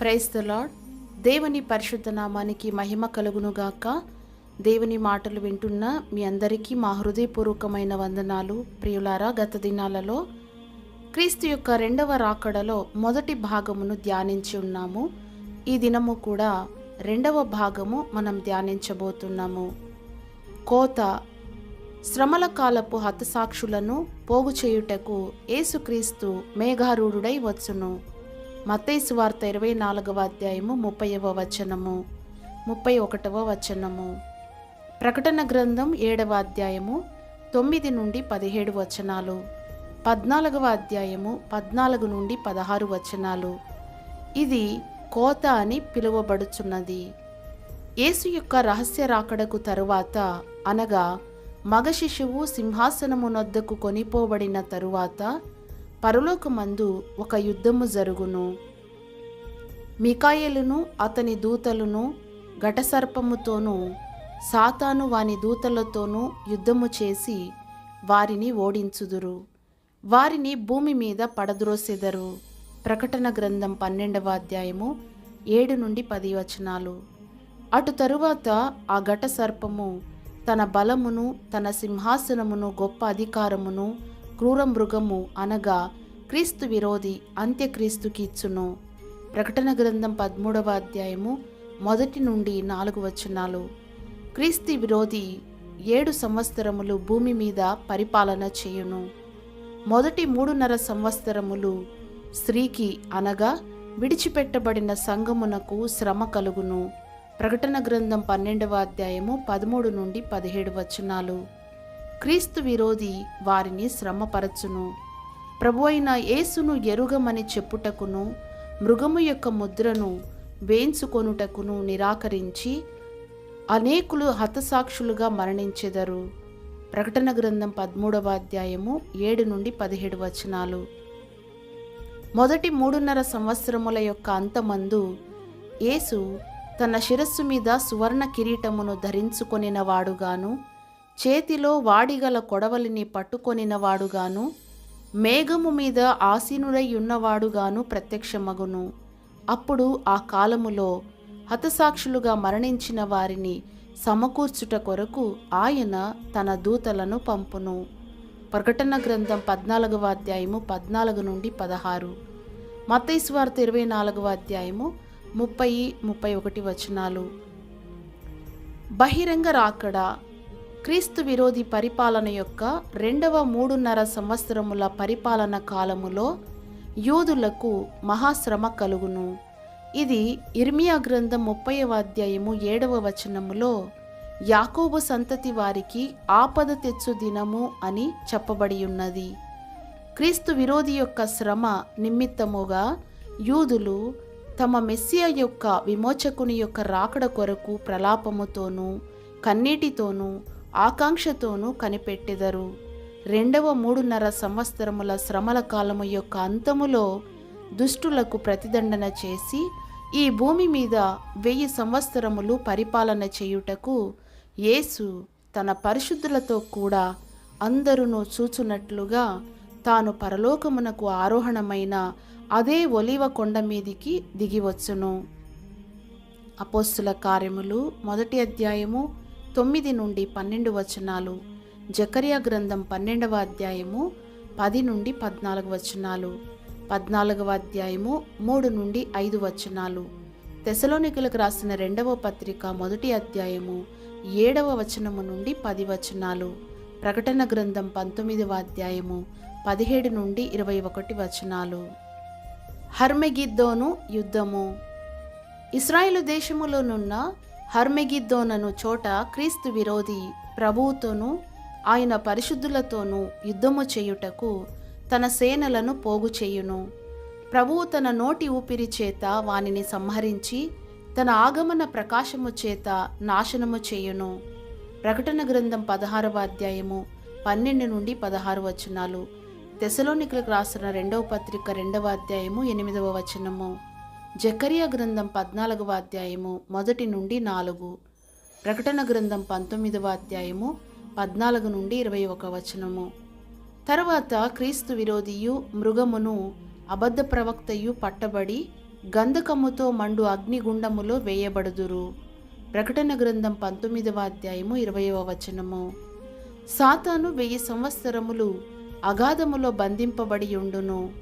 Praise the lord దేవుని పరిశుద్ధ నామానికి మహిమ కలుగునుగాక దేవుని మాటలు వింటున్న మీ అందరికీ మా హృదయపూర్వకమైన వందనాలు. ప్రియులారా గత దినాలలో క్రీస్తు యొక్క రెండవ రాకడలో మొదటి భాగమును ధ్యానించి ఉన్నాము. ఈ దినము కూడా రెండవ భాగము మనం ధ్యానించబోతున్నాము. కోత శ్రమల కాలపు హతసాక్షులను పోగు చేయుటకు యేసుక్రీస్తు మేఘారూఢుడై వచ్చును. మత్తయి వార్త ఇరవై నాలుగవ అధ్యాయము ముప్పైవ వచనము. ముప్పై ఒకటవ వచనము. ప్రకటన గ్రంథం ఏడవ అధ్యాయము తొమ్మిది నుండి పదిహేడు వచనాలు. పద్నాలుగవ అధ్యాయము పద్నాలుగు నుండి పదహారు వచనాలు. ఇది కోత అని పిలువబడుచున్నది. యేసు యొక్క రహస్య రాకడకు తరువాత అనగా మగ శిశువు సింహాసనమునొద్దకు కొనిపోబడిన తరువాత పరలోకమందు ఒక యుద్ధము జరుగును. మికాయలును అతని దూతలను ఘటసర్పముతోనూ సాతాను వాని దూతలతోనూ యుద్ధము చేసి వారిని ఓడించుదురు. వారిని భూమి మీద పడద్రోసెదరు. ప్రకటన గ్రంథం పన్నెండవ అధ్యాయము ఏడు నుండి పది వచనాలు. అటు తరువాత ఆ ఘట సర్పము తన బలమును తన సింహాసనమును గొప్ప అధికారమును క్రూర మృగము అనగా క్రీస్తు విరోధి అంత్యక్రీస్తు ఇచ్చును. ప్రకటన గ్రంథం పదమూడవ అధ్యాయము మొదటి నుండి నాలుగు వచనాలు. క్రీస్తు విరోధి ఏడు సంవత్సరములు భూమి మీద పరిపాలన చేయును. మొదటి మూడున్నర సంవత్సరములు స్త్రీకి అనగా విడిచిపెట్టబడిన సంగమునకు శ్రమ కలుగును. ప్రకటన గ్రంథం పన్నెండవ అధ్యాయము పదమూడు నుండి పదిహేడు వచనాలు. క్రీస్తు విరోధి వారిని శ్రమపరచును. ప్రభు అయిన యేసును ఎరుగమని చెప్పుటకును మృగము యొక్క ముద్రను వేయించుకొనుటకును నిరాకరించి అనేకులు హతసాక్షులుగా మరణించెదరు. ప్రకటన గ్రంథం పదమూడవ అధ్యాయము ఏడు నుండి పదిహేడు వచనాలు. మొదటి మూడున్నర సంవత్సరముల యొక్క అంతమందు యేసు తన శిరస్సు మీద సువర్ణ కిరీటమును ధరించుకొనినవాడుగాను వాడుగాను చేతిలో వాడిగల కొడవలిని పట్టుకొనినవాడుగాను మేఘము మీద ఆసీనుడై ఉన్నవాడుగాను ప్రత్యక్షమగును. అప్పుడు ఆ కాలములో హతసాక్షులుగా మరణించిన వారిని సమకూర్చుట కొరకు ఆయన తన దూతలను పంపును. ప్రకటన గ్రంథం పద్నాలుగవ అధ్యాయము పద్నాలుగు నుండి పదహారు. మతైస్వార్త ఇరవై నాలుగవ అధ్యాయము ముప్పై ముప్పై ఒకటి వచనాలు. బహిరంగ రాకడ క్రీస్తు విరోధి పరిపాలన యొక్క రెండవ మూడున్నర సంవత్సరముల పరిపాలన కాలములో యూదులకు మహాశ్రమ కలుగును. ఇది ఇర్మియా గ్రంథం ముప్పైవ అధ్యాయము ఏడవ వచనములో యాకోబు సంతతి వారికి ఆపద తెచ్చు దినము అని చెప్పబడి ఉన్నది క్రీస్తు విరోధి యొక్క శ్రమ నిమిత్తముగా యూదులు తమ మెస్సియా యొక్క విమోచకుని యొక్క రాకడ కొరకు ప్రలాపముతోనూ కన్నీటితోనూ ఆకాంక్షతోనూ కనిపెట్టెదరు. రెండవ మూడున్నర సంవత్సరముల శ్రమల కాలము యొక్క అంతములో దుష్టులకు ప్రతిదండన చేసి ఈ భూమి మీద వెయ్యి సంవత్సరములు పరిపాలన చేయుటకు యేసు తన పరిశుద్ధులతో కూడా అందరును చూచున్నట్లుగా తాను పరలోకమునకు ఆరోహణమైన అదే ఒలివ కొండ మీదికి దిగివచ్చును. అపోస్తుల కార్యములు మొదటి అధ్యాయము తొమ్మిది నుండి పన్నెండు వచనాలు. జకరియా గ్రంథం పన్నెండవ అధ్యాయము పది నుండి పద్నాలుగు వచనాలు. పద్నాలుగవ అధ్యాయము మూడు నుండి ఐదు వచనాలు. తెసలోనికులకు రాసిన రెండవ పత్రిక మొదటి అధ్యాయము ఏడవ వచనము నుండి పది వచనాలు. ప్రకటన గ్రంథం పంతొమ్మిదవ అధ్యాయము పదిహేడు నుండి ఇరవై ఒకటి వచనాలు. హర్మెగిద్దోను యుద్ధము. ఇస్రాయేలు దేశములోనున్న హర్మెగిద్దోనను చోట క్రీస్తు విరోధి ప్రభువుతోనూ ఆయన పరిశుద్ధులతోనూ యుద్ధము చేయుటకు తన సేనలను పోగు చేయును. ప్రభువు తన నోటి ఊపిరి చేత వానిని సంహరించి తన ఆగమన ప్రకాశము చేత నాశనము చేయును. ప్రకటన గ్రంథం పదహారవ అధ్యాయము పన్నెండు నుండి పదహారు వచనాలు. తెసలోనికులకు రాసిన రెండవ పత్రిక రెండవ అధ్యాయము ఎనిమిదవ వచనము. జకరియా గ్రంథం పద్నాలుగవ అధ్యాయము మొదటి నుండి నాలుగు. ప్రకటన గ్రంథం పంతొమ్మిదవ అధ్యాయము పద్నాలుగు నుండి ఇరవై ఒక వచనము. తరువాత క్రీస్తు విరోధియు మృగమును అబద్ధ ప్రవక్తయు పట్టబడి గంధకముతో మండు అగ్నిగుండములో వేయబడుదురు. ప్రకటన గ్రంథం పంతొమ్మిదవ అధ్యాయము ఇరవయవ వచనము. సాతాను వెయ్యి సంవత్సరములు అగాధములో బంధింపబడి ఉండును.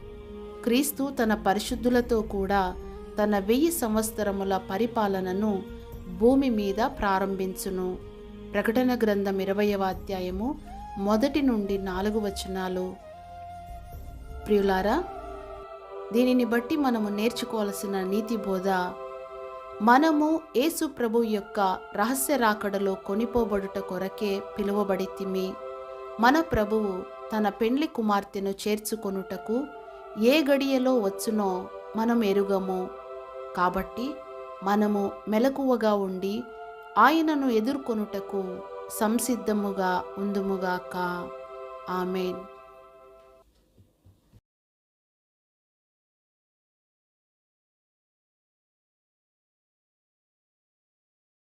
క్రీస్తు తన పరిశుద్ధులతో కూడా తన వెయ్యి సంవత్సరముల పరిపాలనను భూమి మీద ప్రారంభించును. ప్రకటన గ్రంథం ఇరవయవ అధ్యాయము మొదటి నుండి నాలుగు వచనాలు. ప్రియులారా దీనిని బట్టి మనము నేర్చుకోవాల్సిన నీతి బోధ. మనము యేసు ప్రభు యొక్క రహస్య రాకడలో కొనిపోబడుట కొరకే పిలువబడితిమి. మన ప్రభువు తన పెండ్లి కుమార్తెను చేర్చుకొనుటకు ఏ గడియలో వచ్చునో మనం ఎరుగము. కాబట్టి మనము మెలకువగా ఉండి ఆయనను ఎదుర్కొనుటకు సంసిద్ధముగా ఉందుముగాక. ఆమెన్.